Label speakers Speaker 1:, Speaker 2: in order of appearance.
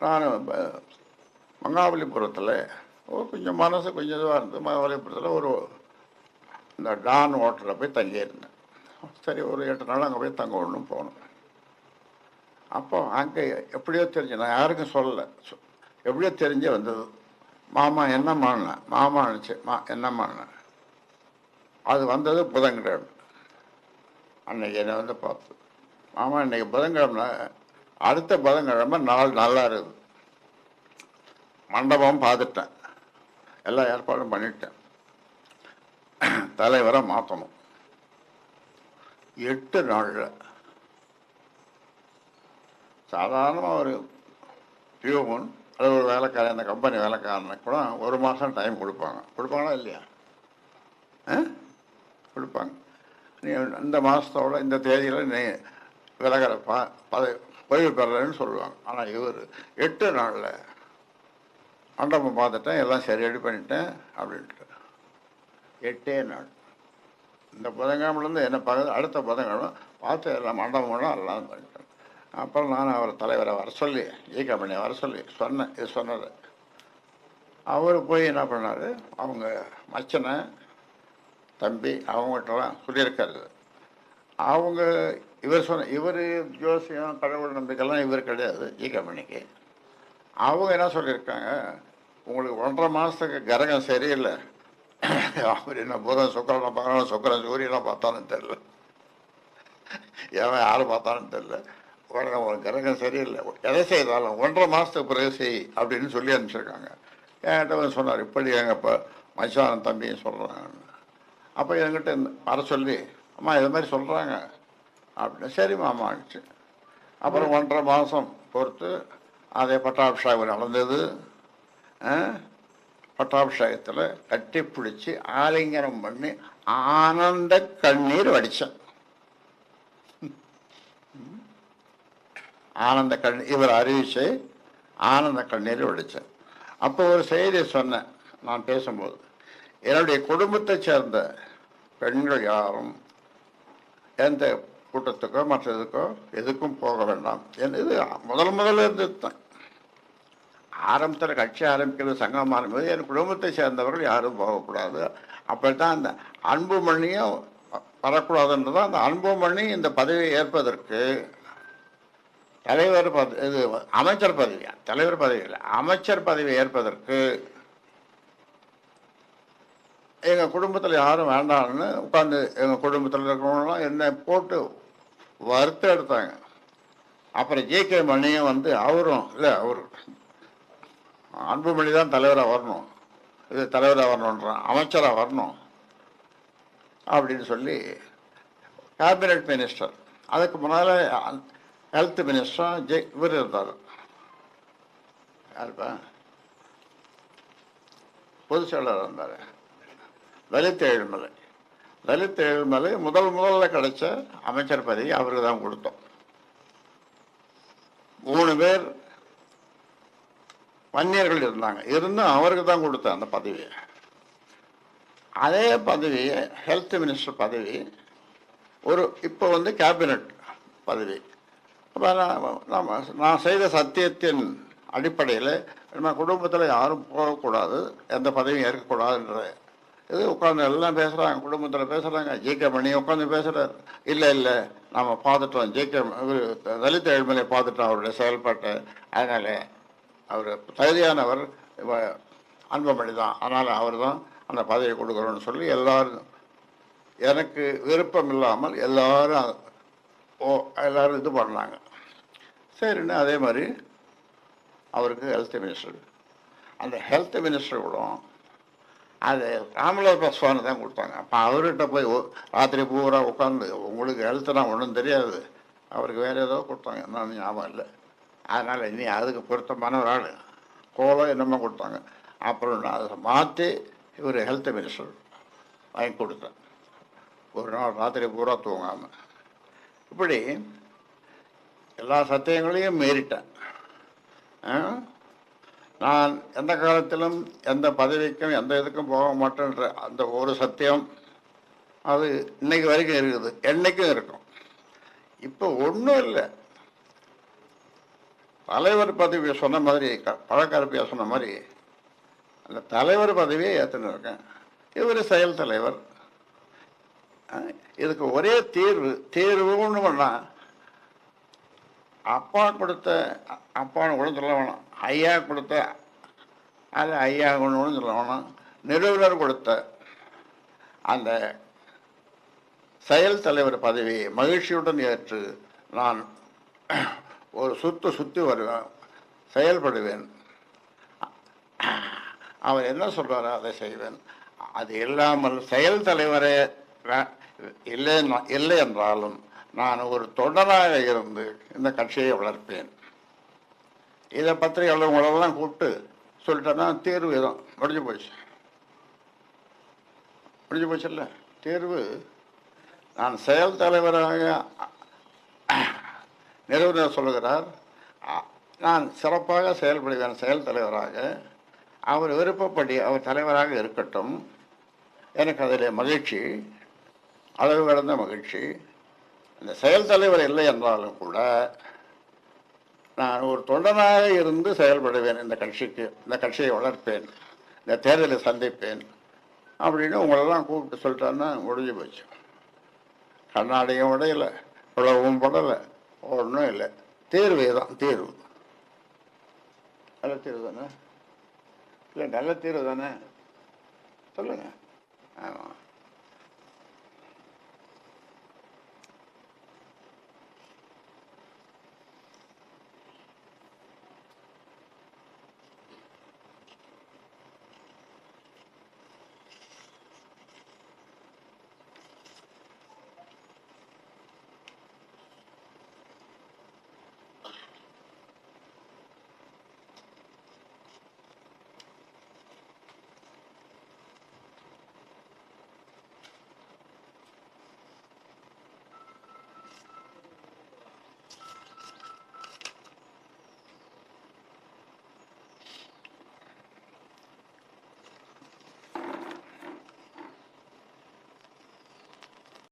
Speaker 1: நான் மங்காபலிபுரத்தில் ஒரு கொஞ்சம் மனசு கொஞ்சம் இதுவாக இருந்தது. மங்காபலிபுரத்தில் ஒரு இந்த டான் ஹோட்டலில் போய் தங்கியிருந்தேன். சரி ஒரு எட்டு நாள் அங்கே போய் தங்க ஒன்றும் போனோம் அப்போ அங்கே எப்படியோ தெரிஞ்சு நான் யாருக்கும் சொல்லலை. சொ- எப்படியோ தெரிஞ்சு வந்தது. மாமா என்னம்மாண்ண மாமா நினச்சி மா என்னம்மாண்ண அது வந்தது புதன்கிழமை. அன்னைக்கு என்னை வந்து பார்த்து மாமா இன்னைக்கு புதன்கிழமை அடுத்த புதன்கிழமை நாள் நல்லா இருக்குது மண்டபம் பார்த்துட்டேன். எல்லா ஏற்பாடும் பண்ணிட்டேன். தலைவரை மாற்றணும் எட்டு நாளில். சாதாரணமாக ஒரு பியூமன் அல்லது ஒரு வேலைக்காரன் அந்த கம்பெனி வேலைக்காரனுக்கு கூட ஒரு மாதம் டைம் கொடுப்பாங்க. கொடுப்பாங்களா இல்லையா? கொடுப்பாங்க. நீ இந்த மாதத்தோட இந்த தேதியில் நீ விலகிற ப பதவி ஓய்வு பெறலைன்னு சொல்லுவாங்க. ஆனால் இவர் எட்டு நாளில் மண்டபம் பார்த்துட்டேன் எல்லாம் சரி ரெடி பண்ணிட்டேன் அப்படின்ட்டு. எட்டே நாள். இந்த புதன்கிழமைலேருந்து என்ன பார்க்குது அடுத்த புதன்கிழமை பார்த்து எல்லாம் மண்டபம்லாம் எல்லாம் பண்ணிட்டேன். அப்புறம் நான் அவர் தலைவரை வர சொல்லி ஜி கம்பெனியை வர சொல்லி சொன்னேன் இது சொன்னது. அவர் போய் என்ன பண்ணார்? அவங்க மச்சனை தம்பி அவங்ககிட்டலாம் சொல்லியிருக்காரு. அவங்க இவர் சொன்ன இவர் ஜோசியம் கடவுள் நம்பிக்கைலாம் இவர் கிடையாது ஈகமணிக்கு கம்பெனிக்கு அவங்க என்ன சொல்லியிருக்காங்க? உங்களுக்கு ஒன்றரை மாதத்துக்கு கரகம் சரியில்லை. அவர் என்ன புதன் சுக்கரனை பார்க்கணும் சுக்கரன் சூரியனை பார்த்தாலும் தெரில ஏன் யாரை பார்த்தாலும் தெரில உடனே ஒரு கிரகம் சரியில்லை. எதை செய்தாலும் ஒன்றரை மாதத்துக்கு பிறகு செய் அப்படின்னு சொல்லி அனுப்பிச்சிருக்காங்க. என்கிட்ட வந்து சொன்னார் இப்படி எங்கள் இப்போ மச்சான தம்பியும் சொல்கிறாங்க அப்போ என்கிட்ட வர சொல்லி அம்மா இது மாதிரி சொல்கிறாங்க அப்படின்னு சரி மாமாச்சு அப்புறம் ஒன்றரை மாதம் பொறுத்து அதே பட்டாபிஷேகம் நடந்தது. ஆ? பட்டாபிஷேகத்தில் கட்டி பிடிச்சி ஆலிங்கனம் பண்ணி ஆனந்த கண்ணீர் வடித்தேன் ஆனந்த கண் இவர் அறிவிச்சு ஆனந்த கண்ணீர் வடித்தேன் அப்போ ஒரு செய்தி சொன்னேன் நான் பேசும்போது. என்னுடைய குடும்பத்தை சேர்ந்த பெண்கள் யாரும் எந்த கூட்டத்துக்கோ மற்ற இதுக்கோ எதுக்கும் போக வேண்டாம். என் இது முதல் முதல்ல இருந்துதான் ஆரம்பத்தில் கட்சி ஆரம்பிக்கிறது சங்கம் ஆரம்பிக்கிறது என் குடும்பத்தை சேர்ந்தவர்கள் யாரும் போகக்கூடாது. அப்படி தான் அந்த அன்புமணியும் வரக்கூடாதுன்றது தான் அந்த அன்புமணி இந்த பதவியை ஏற்பதற்கு தலைவர் பதவி இது அமைச்சர் பதவியா? தலைவர் பதவி இல்லை அமைச்சர் பதவி ஏற்பதற்கு எங்கள் குடும்பத்தில் யாரும் வேண்டாம்னு உட்காந்து எங்கள் குடும்பத்தில் இருக்கிறவங்களாம் என்னை போட்டு வறுத்து எடுத்தாங்க. அப்புறம் ஜே கே மணியும் வந்து அவரும் இல்லை அவர் அன்புமணி தான் தலைவராக வரணும். இது தலைவராக வரணுன்றான் அமைச்சராக வரணும் அப்படின்னு சொல்லி கேபினட் மினிஸ்டர் அதுக்கு முன்னால் ஹெல்த் மினிஸ்டர் ஜெ இவர் இருந்தார். யாருப்பா? பொதுச் செயலாளர் இருந்தார். லலித் ஏழுமலை லலித் ஏழுமலை முதல் முதல்ல கிடைச்ச அமைச்சர் பதவி அவருக்கு தான் கொடுத்தோம். மூணு பேர் வன்னியர்கள் இருந்தாங்க. இருந்தும் அவருக்கு தான் கொடுத்தேன் அந்த பதவியை. அதே பதவி ஹெல்த் மினிஸ்டர் பதவி ஒரு இப்போ வந்து கேபினட் பதவி. அப்போ நான் நம்ம நான் செய்த சத்தியத்தின் அடிப்படையில் நம்ம குடும்பத்தில் யாரும் போகக்கூடாது எந்த பதவியும் ஏற்கக்கூடாதுன்ற இது உட்காந்து எல்லாம் பேசுகிறாங்க குடும்பத்தில் பேசுகிறாங்க ஜேகே மணி உட்காந்து பேசுகிறார் இல்லை இல்லை நம்ம பார்த்துட்டோம். ஜேகே இவர் தலித் எழுமலை பார்த்துட்டோம் அவருடைய செயல்பாட்டை. அதனால் அவர் தகுதியானவர் அன்பமணி தான் அதனால் அவர் தான் அந்த பதவியை கொடுக்குறோன்னு சொல்லி எல்லோரும் எனக்கு விருப்பம் இல்லாமல் எல்லாரும் ஓ எல்லாரும் இது பண்ணாங்க. சரின்னு அதே மாதிரி அவருக்கு ஹெல்த் மினிஸ்டர் அந்த ஹெல்த் மினிஸ்டர் கூட அது ராமலோக பஸ்வானு தான் கொடுத்தாங்க அப்போ அவர்கிட்ட போய் ராத்திரி பூரா உட்காந்து உங்களுக்கு ஹெல்த்னா ஒன்றும் தெரியாது. அவருக்கு வேறு ஏதோ கொடுத்தாங்க. என்னன்னு ஞாபகம் இல்லை. அதனால் இனி அதுக்கு பொருத்தமான ஒரு ஆள். கோலம் என்னமோ கொடுத்தாங்க. அப்புறம் நான் அதை மாற்றி இவர் ஹெல்த் மினிஸ்டர் வாங்கி கொடுத்தேன். ஒரு நாள் ராத்திரி பூரா தூங்காமல் இப்படி எல்லா சத்தியங்களையும் மீறிட்டேன். நான் எந்த காலத்திலும் எந்த பதவிக்கும் எந்த இதுக்கும் போக மாட்டேன்ற அந்த ஒரு சத்தியம் அது இன்னைக்கு வரைக்கும் இருக்குது. என்றைக்கும் இருக்கும். இப்போ ஒன்றும் இல்லை. தலைவர் பதவி சொன்ன மாதிரி க- பழக்கரப்பியா சொன்ன மாதிரி அந்த தலைவர் பதவியை ஏற்றுன்னு இருக்கேன் இவர் செயல் தலைவர். இதுக்கு ஒரே தீர்வு தீர்வுன்னு பண்ணால் அப்பா கொடுத்த அ- அப்பான்னு கூட சொல்ல வேணாம். ஐயா கொடுத்த அது ஐயா ஒன்று சொல்ல வேணாம். நிறுவனர் கொடுத்த அந்த செயல் தலைவர் பதவியை மகிழ்ச்சியுடன் ஏற்று நான் ஒரு சுத்து சுற்றி வருவேன் செயல்படுவேன். அவர் என்ன சொல்கிறாரோ அதை செய்வேன். அது இல்லாமல் செயல் தலைவரே இல்லை இல்லை என்றாலும் நான் ஒரு தொண்டராக இருந்து இந்த கட்சியை வளர்ப்பேன். இதை பத்திரிகையாளர்களெல்லாம் கூப்பிட்டு சொல்லிட்டேன்னா தேர்வு தான் முடிஞ்சு போச்சு. முடிஞ்சு போச்சுல்ல? தேர்வு. நான் செயல் தலைவராக நிறுவனர் சொல்லுகிறார். நான் சிறப்பாக செயல்படுவேன் செயல் தலைவராக. அவர் விருப்பப்படி அவர் தலைவராக இருக்கட்டும். எனக்கு அதில் மகிழ்ச்சி அளவு கடந்த மகிழ்ச்சி. இந்த செயல் தலைவர் இல்லை என்றாலும் கூட நான் ஒரு தொண்டனாக இருந்து செயல்படுவேன் இந்த கட்சிக்கு இந்த கட்சியை வளர்ப்பேன் இந்த தேர்தலை சந்திப்பேன் அப்படின்னு உங்களெல்லாம் கூப்பிட்டு சொல்லிட்டான்னா முடிஞ்சு போச்சு. கண்ணாடியும் உடையலை உழவும் படலை ஒன்றும் இல்லை. தேர்வு தான் தேர்வு. நல்ல தேர்வு தானே? இல்லை நல்ல தேர்வு தானே? சொல்லுங்கள் ஆமாம்